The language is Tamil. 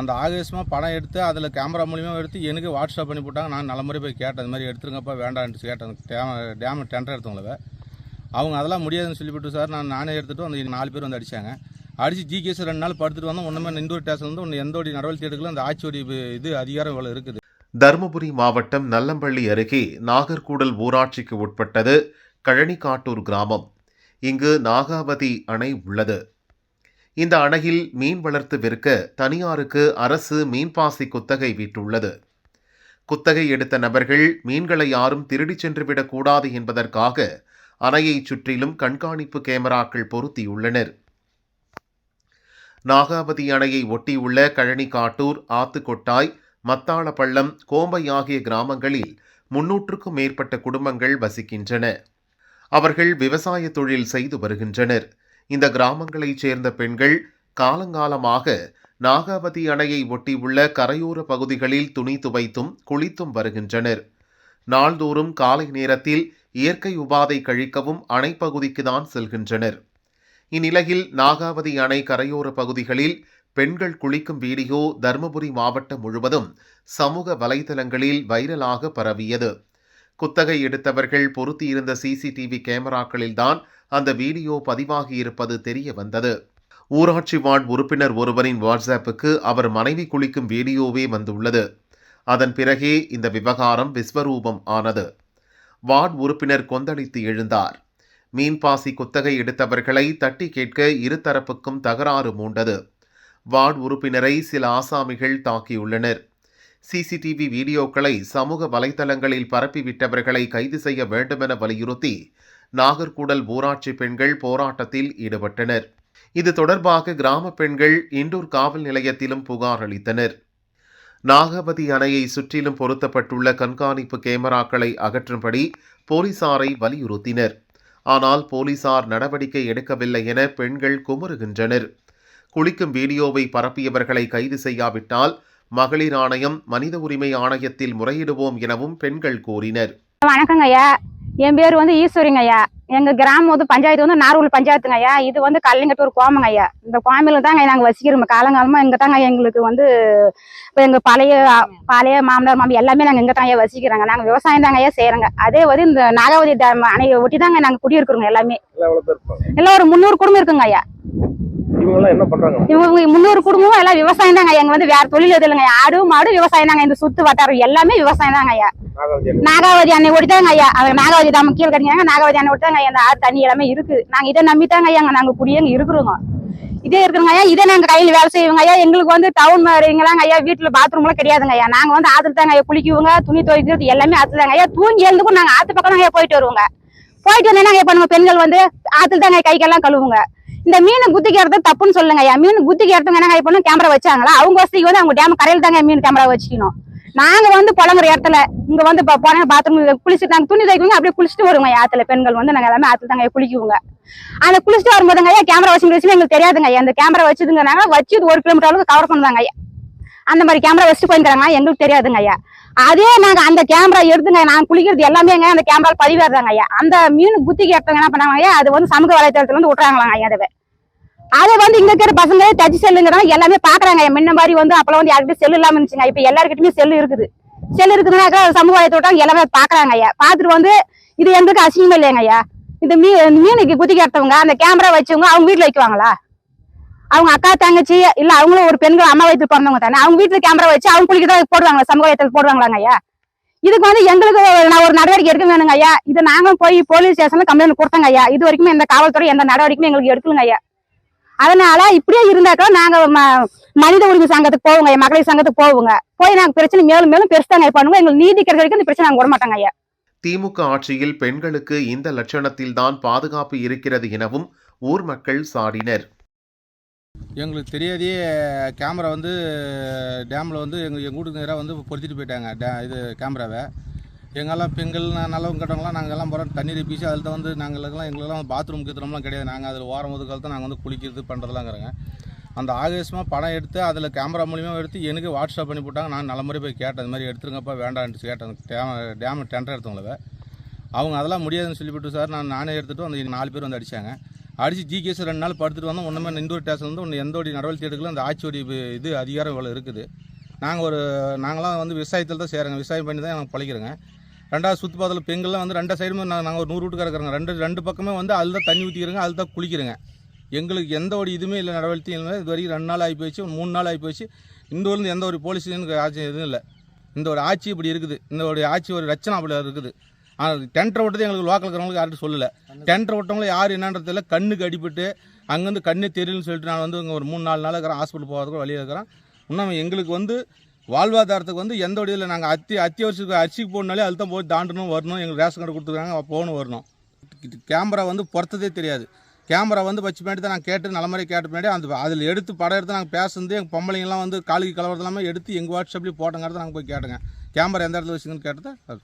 அந்த ஆவேசமாக படம் எடுத்து அதில் கேமரா மூலியமாக எடுத்து எனக்கு வாட்ஸ்அப் பண்ணி போட்டாங்க. நான் நல்ல முறை போய் கேட்டேன். அது மாதிரி எடுத்துருங்கப்பா வேண்டான்ட்டு கேட்டேன். டேம் டேம் டெண்டர் எடுத்தவங்கள அவங்க அதெல்லாம் முடியாதுன்னு சொல்லிவிட்டு சார் நான் நானே எடுத்துகிட்டு வந்து நாலு பேர் வந்து அடித்தாங்க அடித்து ஜிகேஸ் ரெண்டு நாள் படுத்துட்டு வந்தால் ஒன்றுமே இந்தூர் ஸ்டேஷன் வந்து ஒன்று எந்த ஒரு நடவடிக்கை எடுக்கல. அந்த ஆட்சியோடைய இது அதிகாரம் இவ்வளோ இருக்குது. தருமபுரி மாவட்டம் நல்லம்பள்ளி அருகே நாகர்கூடல் ஊராட்சிக்கு உட்பட்டது கழனிக்காட்டூர் கிராமம். இங்கு நாகாவதி அணை உள்ளது. இந்த அணையில் மீன் வளர்த்து விற்க தனியாருக்கு அரசு மீன்பாசி குத்தகை விட்டுள்ளது. குத்தகை எடுத்த நபர்கள் மீன்களை யாரும் திருடிச் சென்றுவிடக்கூடாது என்பதற்காக அணையைச் சுற்றிலும் கண்காணிப்பு கேமராக்கள் பொருத்தியுள்ளனர். நாகாவதி அணையை ஒட்டியுள்ள கழனிக்காட்டூர் ஆத்துக்கொட்டாய் மத்தாளப்பள்ளம் கோம்பை ஆகிய கிராமங்களில் முன்னூற்றுக்கும் மேற்பட்ட குடும்பங்கள் வசிக்கின்றன. அவர்கள் விவசாய தொழில் செய்து வருகின்றனர். இந்த கிராமங்களைச் சேர்ந்த பெண்கள் காலங்காலமாக நாகாவதி அணையை ஒட்டியுள்ள கரையோர பகுதிகளில் துணி துவைத்தும் குளித்தும் வருகின்றனர். நாள்தோறும் காலை நேரத்தில் இயற்கை உபாதை கழிக்கவும் அணைப்பகுதிக்கு தான் செல்கின்றனர். இந்நிலையில் நாகாவதி அணை கரையோர பகுதிகளில் பெண்கள் குளிக்கும் வீடியோ தருமபுரி மாவட்டம் முழுவதும் சமூக வலைதளங்களில் வைரலாக பரவியது. குத்தகை எடுத்தவர்கள் பொருத்தியிருந்த சிசிடிவி கேமராக்களில்தான் அந்த வீடியோ பதிவாகியிருப்பது தெரிய வந்தது ஊராட்சி வார்டு உறுப்பினர் ஒருவரின் வாட்ஸ்அப்புக்கு அவர் மனைவி குளிக்கும் வீடியோவே வந்துள்ளது. அதன் பிறகே இந்த விவகாரம் விஸ்வரூபம் ஆனது. வார்டு உறுப்பினர் கொந்தளித்து எழுந்தார். மீன்பாசி குத்தகை எடுத்தவர்களை தட்டி கேட்க இருதரப்புக்கும் தகராறு மூண்டது. வார்டு உறுப்பினரை சில ஆசாமிகள் தாக்கியுள்ளனர். சிசிடிவி வீடியோக்களை சமூக வலைதளங்களில் பரப்பிவிட்டவர்களை கைது செய்ய வேண்டுமென வலியுறுத்தி நாகர்கூடல் ஊராட்சி பெண்கள் போராட்டத்தில் ஈடுபட்டனர். இது தொடர்பாக கிராம பெண்கள் இண்டூர் காவல் நிலையத்திலும் புகார் அளித்தனர். நாகவதி அணையை சுற்றிலும் பொருத்தப்பட்டுள்ள கண்காணிப்பு கேமராக்களை அகற்றும்படி போலீசாரை வலியுறுத்தினர். ஆனால் போலீசார் நடவடிக்கை எடுக்கவில்லை என பெண்கள் குமுறுகின்றனர். குளிக்கும் வீடியோவை பரப்பியவர்களை கைது செய்யாவிட்டால் மகளிர் ஆணையம் மனித உரிமை ஆணையத்தில் முறையிடுவோம் எனவும் பெண்கள் கூறினர். வணக்கங்க ஐயா. என் பேர் வந்து ஈஸ்வரிங்க ஐயா. எங்க கிராமம் வந்து பஞ்சாயத்து வந்து நாரூர் பஞ்சாயத்துங்க ஐயா. இது வந்து கல்லிங்கட்டூர் கோமங்க ஐயா. இந்த கோமையில தாங்க நாங்க வசிக்கிறோம். காலங்காலமா இங்க தாங்க எங்களுக்கு வந்து இப்போ எங்க பழைய பழைய மாமனார் மாமி எல்லாமே நாங்க இங்க தாங்க வசிக்கிறாங்க. நாங்க விவசாயம் தாங்க ஐயா செய்யறோங்க அதே வந்து இந்த நாகாவதி டேம் அணையை ஒட்டி தாங்க நாங்க குடியிருக்கிறோங்க எல்லாமே. எல்லாம் ஒரு முந்நூறு குடும்பம் இருக்குங்க ஐயா. இவங்க எல்லாம் என்ன பண்றாங்க? இவங்க முந்நூறு குடும்பமும் எல்லாம் விவசாயம் தாங்க எங்க வந்து வேற தொழில் எதுவும் இல்லைங்க ஆடு மாடு விவசாயம் தாங்க. இந்த சுத்து வட்டாரம் எல்லாமே விவசாயம் தாங்க ஐயா. நாகாவதி அணை ஓடிதாங்க ஐயா. அது நாகாவதி தாம கீழே கட்டிங்க நாகாவதி அணை ஓடிதாங்க ஆறு தண்ணி எல்லாமே இருக்குது நாங்க இதை நம்பித்தாங்க ஐயா. நாங்க குடியேங்க இருக்கிறோங்க. இதே இருக்குங்க ஐயா. இதே நாங்க கையில வேலை செய்வோங்க ஐயா. எங்களுக்கு வந்து டவுன் மாதிரிங்களாங்க ஐயா. வீட்டுல பாத்ரூம் எல்லாம் கிடையாதுங்க ஐயா. நாங்க வந்து ஆத்துல தாங்க ஐயா. குளிக்குவோங்க துணி துவைக்கிறது எல்லாமே ஆத்துல தாங்க ஐயா. தூங்கி எழுந்துக்கும் நாங்க ஆத்து பக்கம் ஐயா போயிட்டு வருவோங்க. போயிட்டு வந்து என்ன பண்ணுவோம் பெண்கள் வந்து ஆத்துல தாங்க கை கால்லாம் கழுவுங்க. இந்த மீன் குத்திக்கிறது தப்புன்னு சொல்லுங்க. ஐயா மீன் குத்திக்கிறதுங்க என்ன ஐயா கேமரா வச்சாங்களா? அவங்க வசதிக்கு வந்து அவங்க டேம் கரையில் தாங்க மீன் கேமரா வச்சுக்கணும். நாங்க வந்து புலங்குற இடத்துல இங்க வந்து இப்ப போன பாத்ரூம் குளிச்சுட்டு நாங்க துணி தைக்குவோங்க அப்படியே குளிச்சுட்டு வருவோங்க ஆத்துல. பெண்கள் வந்து நாங்க எல்லாமே ஆத்துல தாங்க குளிக்குவோங்க. அந்த குளிச்சுட்டு வரும்போதுங்க ஐயா கேமரா வச்சு எங்களுக்கு தெரியாதுங்க ஐயா. அந்த கேமரா வச்சதுங்கிறாங்க வச்சு ஒரு கிலோமீட்டர் அளவுக்கு கவர் பண்ணுவாங்க ஐயா. அந்த மாதிரி கேமரா வச்சுட்டு போயிருக்கிறாங்க எங்களுக்கு தெரியாதுங்க ஐயா. அதே நாங்க அந்த கேமரா எடுத்துங்க நான் குளிக்கிறது எல்லாமேங்க அந்த கேமரா பதிவேறாங்க ஐயா. அந்த மீன் குத்திக்கு எடுத்தவங்க என்ன பண்ணாங்க ஐயா அது வந்து சமூக வலைத்தளத்துல வந்து விட்டுறாங்களாங்க ஐயா அதை அதை வந்து இங்க இருக்கிற பசங்க டச் செல்லுங்கிறாங்க எல்லாமே பாக்குறாங்க ஐயா. முன்ன மாதிரி வந்து அப்பெல்லாம் வந்து யார்கிட்ட செல்லு இல்லாம இருந்துச்சுங்க. இப்ப எல்லாருக்கிட்டயுமே செல்லு இருக்குது. செல்லு இருக்குதுனாக்கா சமூக வலைத்தோட்டம் எல்லாமே பாக்குறாங்க ஐயா. பாத்துட்டு வந்து இது எங்களுக்கு அசிங்கமே இல்லையாங்க ஐயா. இந்த மீ மீனுக்கு குத்திக்கு எடுத்தவங்க அந்த கேமரா வச்சவங்க அவங்க வீட்டுல வைக்குவாங்களா? அவங்க அக்கா தங்கச்சி இல்ல அவங்களும் ஒரு பெண்கள் அம்மா வயிற்று பிறந்தவங்க தானே? அவங்க வீட்டுல கேமரா வச்சு அவங்க குளிக்க தான் போடுவாங்களா? சமூக போடுவாங்களாங்க ஐயா? இதுக்கு வந்து எங்களுக்கு நான் ஒரு நடவடிக்கை எடுக்க வேணுங்க ஐயா. இது நாங்களும் போய் போலீஸ் ஸ்டேஷன்ல கம்ப்ளைண்ட் கொடுத்தாங்க ஐயா. இது வரைக்கும் எந்த காவல்துறை எந்த நடவடிக்கையும் எங்களுக்கு எடுக்கலங்க ஐயா. அதனால இப்படியே இருந்தாக்கா நாங்க மனித உரிமை சங்கத்துக்கு போவோங்க ஐயா. மகளிர் சங்கத்துக்கு போவோங்க. போய் நாங்க பிரச்சனை மேலும் மேலும் பெருசாங்க பண்ணுவோம் எங்களுக்கு நீதி கிடைக்கிற வரைக்கும் இந்த பிரச்சனை நாங்க விட மாட்டாங்க ஐயா. திமுக ஆட்சியில் பெண்களுக்கு இந்த லட்சணத்தில்தான் பாதுகாப்பு இருக்கிறது எனவும் ஊர் மக்கள் சாடினர். எங்களுக்கு தெரியாதே கேமரா வந்து டேமில் வந்து எங்கள் எங்கள் வீட்டுக்கு நேராக வந்து பொருத்திட்டு போயிட்டாங்க டே இது கேமராவை எங்கெல்லாம் பெண்கள் நல்லவங்க கட்டவங்களாம் நாங்கள் எல்லாம் போகிறோம் தண்ணீர் பீசி அதில் தான் வந்து நாங்களுக்கெல்லாம் எங்களுக்கெல்லாம் பாத்ரூம் கீத்திரம்லாம் கிடையாது. நாங்கள் அதில் ஓரம் ஒதுக்கால் தான் நாங்கள் வந்து குளிக்கிறது பண்ணுறதுலாங்கிறங்க அந்த ஆவேசமாக படம் எடுத்து அதில் கேமரா மூலியமாக எடுத்து எனக்கு வாட்ஸ்அப் பண்ணி போட்டாங்க. நான் நல்ல முறை போய் கேட்டேன் அது மாதிரி எடுத்துருங்கப்பா வேண்டான்ட்டு கேட்டேன். டேம் டேம் டெண்டர் எடுத்தவங்கள. அவங்க அதெல்லாம் முடியாதுன்னு சொல்லிவிட்டு சார் நான் நானே எடுத்துகிட்டு வந்து நாலு பேர் வந்து அடித்தாங்க அடித்து ஜிகேஸ் ரெண்டு நாள் படுத்துட்டு வந்தோம். ஒன்றுமே இந்தூர் ஸ்டேஷன் வந்து ஒன்று எந்த ஒரு நடவடிக்கை எடுக்கல. அந்த ஆட்சியோடைய இது- அதிகாரம் இவ்வளோ இருக்குது. நாங்கள் ஒரு நாங்களாம் வந்து விவசாயத்தில் தான் செய்கிறோங்க விவசாயம் பண்ணி தான் நாங்கள் பழிக்கிறோங்க. ரெண்டாவது சுற்று பெண்கள்லாம் வந்து ரெண்டு சைடுமே நாங்கள் நாங்கள் ஒரு நூறு வீட்டுக்கார இருக்கிறோங்க. ரெண்டு ரெண்டு பக்கமே வந்து அதில் தான் தண்ணி ஊற்றிக்கிறோங்க அதில் தான் குளிக்கிறோங்க. எங்களுக்கு எந்த ஒரு இதுவுமே இல்லை நடவடிக்கையும் இல்லை. இது வரைக்கும் ரெண்டு நாள் ஆகி போயிடுச்சு மூணு நாள் ஆகி போயிடுச்சு இந்தூர்லேருந்து எந்த ஒரு போலீஸ் ஆட்சி எதுவும் இல்லை. இந்த ஒரு ஆட்சி இப்படி இருக்குது. இந்த ஒரு ஆட்சி ஒரு ரச்சனை அப்படி இருக்குது. ஆனால் டெண்டரை விட்டது எங்களுக்கு லோக்கல் இருக்கிறவங்களுக்கு யார்ட்டும் சொல்லலை. டெண்டரை விட்டவங்கள யார் என்னன்றது தெரியல. கண்ணுக்கு அடிபட்டு அங்கேருந்து கண்ணே தெரியலன்னு சொல்லிட்டு நான் வந்து இங்கே ஒரு மூணு நாலு நாள் இருக்கிறேன். ஹாஸ்பிட்டல் போகிறதுக்கு வழியாக இருக்கிறேன். இன்னும் எங்களுக்கு வந்து வாழ்வாதாரத்துக்கு வந்து எந்த வழியில் நாங்கள் அத்தி அத்தியாவசியத்துக்கு அரிசிக்கு போகணுனாலே அழுத்தம் தான் போய் தாண்டணும் வரணும். எங்களுக்கு ரேஷன் கார்டு கொடுத்துருக்காங்க போகணும் வரணும். கேமரா வந்து பொறுத்ததே தெரியாது. கேமரா வந்து வச்சு பின்னாடி தான் நான் கேட்டு நல்ல மாதிரி கேட்ட பின்னாடி அந்த அதில் எடுத்து படம் எடுத்து நாங்கள் பேசுனது எங்கள் பொம்பளைங்கெல்லாம் வந்து காலுக்கு கலவரது எல்லாமே எடுத்து எங்கள் வாட்ஸ்அப்லேயும் போட்டங்கிறத நாங்கள் போய் கேட்டோங்க. கேமரா எந்த இடத்துல வச்சுங்கன்னு கேட்டதை? அது